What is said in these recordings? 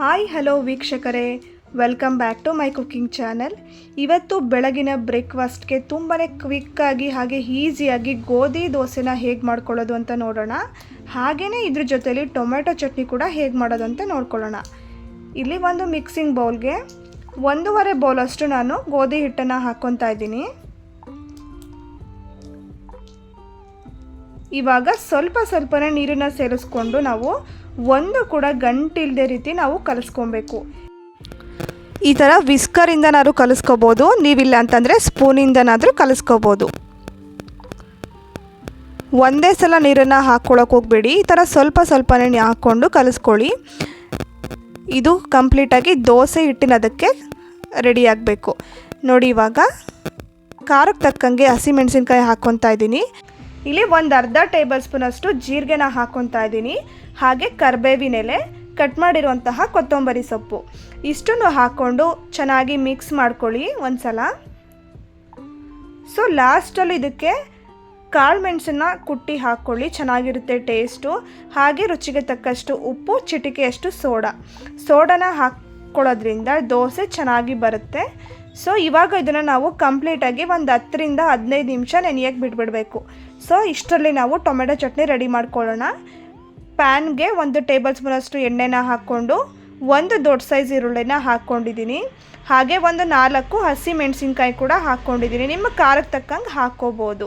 Hi, hello ವೀಕ್ಷಕರೇ. Welcome back to my cooking channel ಇವತ್ತು ಬೆಳಗಿನ ಬ್ರೇಕ್ಫಾಸ್ಟ್ಗೆ ತುಂಬಾ ಕ್ವಿಕ್ಕಾಗಿ ಹಾಗೆ ಈಸಿಯಾಗಿ ಗೋಧಿ ದೋಸೆನ ಹೇಗೆ ಮಾಡ್ಕೊಳ್ಳೋದು ಅಂತ ನೋಡೋಣ. ಹಾಗೆಯೇ ಇದ್ರ ಜೊತೆಯಲ್ಲಿ ಟೊಮೆಟೊ ಚಟ್ನಿ ಕೂಡ ಹೇಗೆ ಮಾಡೋದು ಅಂತ ನೋಡ್ಕೊಳ್ಳೋಣ. ಇಲ್ಲಿ ಒಂದು ಮಿಕ್ಸಿಂಗ್ ಬೌಲ್ಗೆ ಒಂದೂವರೆ ಬೌಲಷ್ಟು ನಾನು ಗೋಧಿ ಹಿಟ್ಟನ್ನು ಹಾಕ್ಕೊತಾ ಇದ್ದೀನಿ. ಇವಾಗ ಸ್ವಲ್ಪ ಸ್ವಲ್ಪನೇ ನೀರನ್ನು ಸೇರಿಸ್ಕೊಂಡು ನಾವು ಒಂದು ಕೂಡ ಗಂಟಿಲ್ಲದೆ ರೀತಿ ನಾವು ಕಲಿಸ್ಕೊಬೇಕು. ಈ ಥರ ವಿಸ್ಕರಿಂದನಾದ್ರೂ ಕಲಿಸ್ಕೋಬೋದು, ನೀವಿಲ್ಲ ಅಂತಂದರೆ ಸ್ಪೂನಿಂದನಾದರೂ ಕಲಿಸ್ಕೋಬೋದು. ಒಂದೇ ಸಲ ನೀರನ್ನು ಹಾಕ್ಕೊಳಕ್ಕೆ ಹೋಗಬೇಡಿ, ಈ ಥರ ಸ್ವಲ್ಪ ಸ್ವಲ್ಪನೇ ಹಾಕ್ಕೊಂಡು ಕಲಿಸ್ಕೊಳ್ಳಿ. ಇದು ಕಂಪ್ಲೀಟಾಗಿ ದೋಸೆ ಹಿಟ್ಟಿನದಕ್ಕೆ ರೆಡಿ ಆಗಬೇಕು. ನೋಡಿ ಇವಾಗ, ಖಾರಕ್ಕೆ ತಕ್ಕಂಗೆ ಹಸಿಮೆಣಸಿನ್ಕಾಯಿ ಹಾಕ್ಕೊತಾ ಇದ್ದೀನಿ. ಇಲ್ಲಿ ಒಂದು ಅರ್ಧ ಟೇಬಲ್ ಸ್ಪೂನಷ್ಟು ಜೀರಿಗೆನ ಹಾಕ್ಕೊತಾ ಇದ್ದೀನಿ. ಹಾಗೆ ಕರ್ಬೇವಿನ ಎಲೆ, ಕಟ್ ಮಾಡಿರುವಂತಹ ಕೊತ್ತಂಬರಿ ಸೊಪ್ಪು. ಇಷ್ಟನ್ನು ಹಾಕ್ಕೊಂಡು ಚೆನ್ನಾಗಿ ಮಿಕ್ಸ್ ಮಾಡ್ಕೊಳ್ಳಿ ಒಂದು ಸಲ ಸೊ ಲಾಸ್ಟಲ್ಲಿ ಇದಕ್ಕೆ ಕಾಳು ಮೆಣಸನ್ನ ಕುಟ್ಟಿ ಹಾಕ್ಕೊಳ್ಳಿ ಚೆನ್ನಾಗಿರುತ್ತೆ ಟೇಸ್ಟು ಹಾಗೆ ರುಚಿಗೆ ತಕ್ಕಷ್ಟು ಉಪ್ಪು, ಚಿಟಿಕೆಯಷ್ಟು ಸೋಡಾ. ಸೋಡಾನ ಹಾಕ್ಕೊಳ್ಳೋದ್ರಿಂದ ದೋಸೆ ಚೆನ್ನಾಗಿ ಬರುತ್ತೆ. ಸೊ ಇವಾಗ ಇದನ್ನು ನಾವು ಕಂಪ್ಲೀಟಾಗಿ ಒಂದು ಹತ್ತರಿಂದ ಹದಿನೈದು ನಿಮಿಷ ನೆನೆಯಕ್ಕೆ ಬಿಟ್ಬಿಡಬೇಕು. ಸೊ ಇಷ್ಟರಲ್ಲಿ ನಾವು ಟೊಮೆಟೊ ಚಟ್ನಿ ರೆಡಿ ಮಾಡ್ಕೊಳ್ಳೋಣ. ಪ್ಯಾನ್ಗೆ ಒಂದು ಟೇಬಲ್ ಸ್ಪೂನಷ್ಟು ಎಣ್ಣೆನ ಹಾಕ್ಕೊಂಡು, ಒಂದು ದೊಡ್ಡ ಸೈಜ್ ಈರುಳ್ಳಿನ ಹಾಕ್ಕೊಂಡಿದ್ದೀನಿ ಹಾಗೆ ಒಂದು ನಾಲ್ಕು ಹಸಿ ಮೆಣಸಿನ್ಕಾಯಿ ಕೂಡ ಹಾಕ್ಕೊಂಡಿದ್ದೀನಿ ನಿಮ್ಮ ಖಾರಕ್ಕೆ ತಕ್ಕಂಗೆ ಹಾಕ್ಕೋಬೋದು.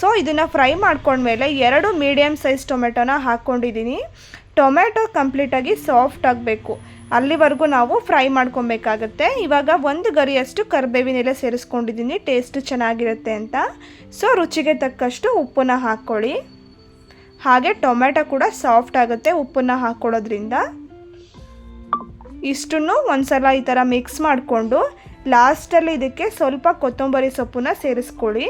ಸೊ ಇದನ್ನು ಫ್ರೈ ಮಾಡ್ಕೊಂಡ್ಮೇಲೆ ಎರಡು ಮೀಡಿಯಮ್ ಸೈಜ್ ಟೊಮೆಟೊನ ಹಾಕ್ಕೊಂಡಿದ್ದೀನಿ ಟೊಮೆಟೊ ಕಂಪ್ಲೀಟಾಗಿ ಸಾಫ್ಟ್ ಆಗಬೇಕು. ಅಲ್ಲಿವರೆಗೂ ನಾವು ಫ್ರೈ ಮಾಡ್ಕೊಬೇಕಾಗತ್ತೆ. ಇವಾಗ ಒಂದು ಗರಿಯಷ್ಟು ಕರಿಬೇವಿನ ಎಲೆ ಸೇರಿಸ್ಕೊಂಡಿದ್ದೀನಿ ಟೇಸ್ಟ್ ಚೆನ್ನಾಗಿರುತ್ತೆ ಅಂತ. ಸೊ ರುಚಿಗೆ ತಕ್ಕಷ್ಟು ಉಪ್ಪನ್ನ ಹಾಕ್ಕೊಳ್ಳಿ. ಹಾಗೆ ಟೊಮೆಟೊ ಕೂಡ ಸಾಫ್ಟ್ ಆಗುತ್ತೆ ಉಪ್ಪನ್ನ ಹಾಕ್ಕೊಳ್ಳೋದ್ರಿಂದ. ಇಷ್ಟನ್ನು ಒಂದ್ಸಲ ಈ ಥರ ಮಿಕ್ಸ್ ಮಾಡಿಕೊಂಡು ಲಾಸ್ಟಲ್ಲಿ ಇದಕ್ಕೆ ಸ್ವಲ್ಪ ಕೊತ್ತಂಬರಿ ಸೊಪ್ಪನ್ನ ಸೇರಿಸ್ಕೊಳ್ಳಿ.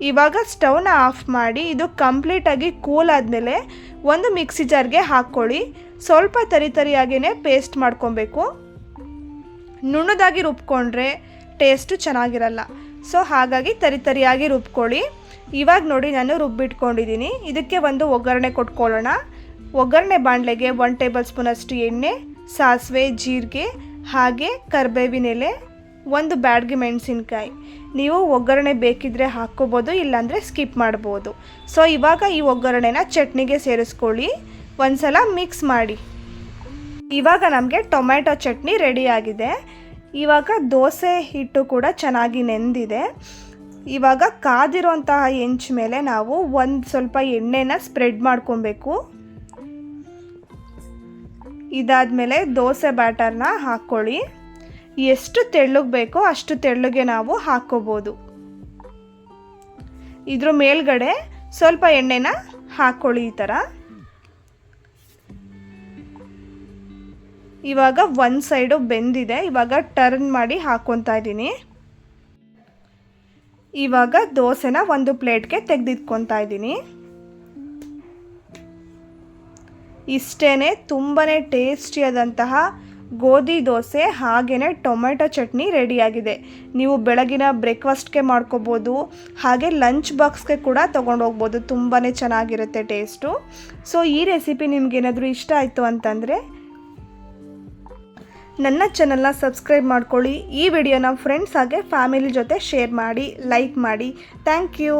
ಇವಾಗ ಸ್ಟವ್ನ ಆಫ್ ಮಾಡಿ ಇದು ಕಂಪ್ಲೀಟಾಗಿ ಕೂಲ್ ಆದಮೇಲೆ ಒಂದು ಮಿಕ್ಸಿ ಜಾರ್ಗೆ ಹಾಕ್ಕೊಳ್ಳಿ. ಸ್ವಲ್ಪ ತರಿ ತರಿಯಾಗೇ ಪೇಸ್ಟ್ ಮಾಡ್ಕೊಬೇಕು. ನುಣ್ಣದಾಗಿ ರುಬ್ಕೊಂಡ್ರೆ ಟೇಸ್ಟು ಚೆನ್ನಾಗಿರಲ್ಲ. ಸೊ ಹಾಗಾಗಿ ತರಿ ತರಿಯಾಗಿ ರುಬ್ಕೊಳ್ಳಿ. ಇವಾಗ ನೋಡಿ ನಾನು ರುಬ್ಬಿಟ್ಕೊಂಡಿದ್ದೀನಿ. ಇದಕ್ಕೆ ಒಂದು ಒಗ್ಗರಣೆ ಕೊಟ್ಕೊಳ್ಳೋಣ. ಒಗ್ಗರಣೆ ಬಾಣಲೆಗೆ ಒನ್ ಟೇಬಲ್ ಸ್ಪೂನಷ್ಟು ಎಣ್ಣೆ, ಸಾಸಿವೆ, ಜೀರಿಗೆ, ಹಾಗೆ ಕರ್ಬೇವಿನ ಎಲೆ ಒಂದು ಬ್ಯಾಡ್ಗೆ ಮೆಣಸಿನ್ಕಾಯಿ. ನೀವು ಒಗ್ಗರಣೆ ಬೇಕಿದ್ರೆ ಹಾಕ್ಕೋಬೋದು, ಇಲ್ಲಾಂದರೆ ಸ್ಕಿಪ್ ಮಾಡ್ಬೋದು. ಸೊ, ಇವಾಗ ಈ ಒಗ್ಗರಣೆನ ಚಟ್ನಿಗೆ ಸೇರಿಸ್ಕೊಳ್ಳಿ. ಒಂದ್ಸಲ ಮಿಕ್ಸ್ ಮಾಡಿ. ಇವಾಗ ನಮಗೆ ಟೊಮೆಟೊ ಚಟ್ನಿ ರೆಡಿಯಾಗಿದೆ ಇವಾಗ ದೋಸೆ ಹಿಟ್ಟು ಕೂಡ ಚೆನ್ನಾಗಿ ನೆಂದಿದೆ. ಇವಾಗ ಕಾದಿರೋಂತಹ ಎಂಚ್ ಮೇಲೆ ನಾವು ಒಂದು ಸ್ವಲ್ಪ ಎಣ್ಣೆನ ಸ್ಪ್ರೆಡ್ ಮಾಡ್ಕೊಬೇಕು. ಇದಾದಮೇಲೆ ದೋಸೆ ಬ್ಯಾಟರ್ನ ಹಾಕ್ಕೊಳ್ಳಿ. ಎಷ್ಟು ತೆಳ್ಳಗೆ ಬೇಕೋ ಅಷ್ಟು ತೆಳ್ಳಗೆ ನಾವು ಹಾಕ್ಕೋಬೋದು ಇದ್ರ ಮೇಲ್ಗಡೆ ಸ್ವಲ್ಪ ಎಣ್ಣೆನ ಹಾಕ್ಕೊಳ್ಳಿ ಈ ಥರ ಇವಾಗ ಒಂದು ಸೈಡು ಬೆಂದಿದೆ. ಇವಾಗ ಟರ್ನ್ ಮಾಡಿ ಹಾಕ್ಕೊತಾ ಇದ್ದೀನಿ. ಇವಾಗ ದೋಸೆನ ಒಂದು ಪ್ಲೇಟ್ಗೆ ತೆಗೆದಿಟ್ಕೊತಾ ಇದ್ದೀನಿ. ಇಷ್ಟೇ ತುಂಬಾ ಟೇಸ್ಟಿಯಾದಂತಹ ಗೋಧಿ ದೋಸೆ ಹಾಗೆಯೇ ಟೊಮೆಟೊ ಚಟ್ನಿ ರೆಡಿಯಾಗಿದೆ. ನೀವು ಬೆಳಗಿನ ಬ್ರೇಕ್ಫಾಸ್ಟ್ಗೆ ಮಾಡ್ಕೋಬೋದು, ಹಾಗೆ ಲಂಚ್ ಬಾಕ್ಸ್ಗೆ ಕೂಡ ತೊಗೊಂಡೋಗ್ಬೋದು. ತುಂಬಾ ಚೆನ್ನಾಗಿರುತ್ತೆ ಟೇಸ್ಟು. ಸೊ, ಈ ರೆಸಿಪಿ ನಿಮಗೇನಾದರೂ ಇಷ್ಟ ಆಯಿತು ಅಂತಂದರೆ, ನನ್ನ ಚಾನಲ್ನ ಸಬ್ಸ್ಕ್ರೈಬ್ ಮಾಡ್ಕೊಳ್ಳಿ. ಈ ವಿಡಿಯೋನ ಫ್ರೆಂಡ್ಸ್ ಹಾಗೆ ಫ್ಯಾಮಿಲಿ ಜೊತೆ ಶೇರ್ ಮಾಡಿ ಲೈಕ್ ಮಾಡಿ. Thank you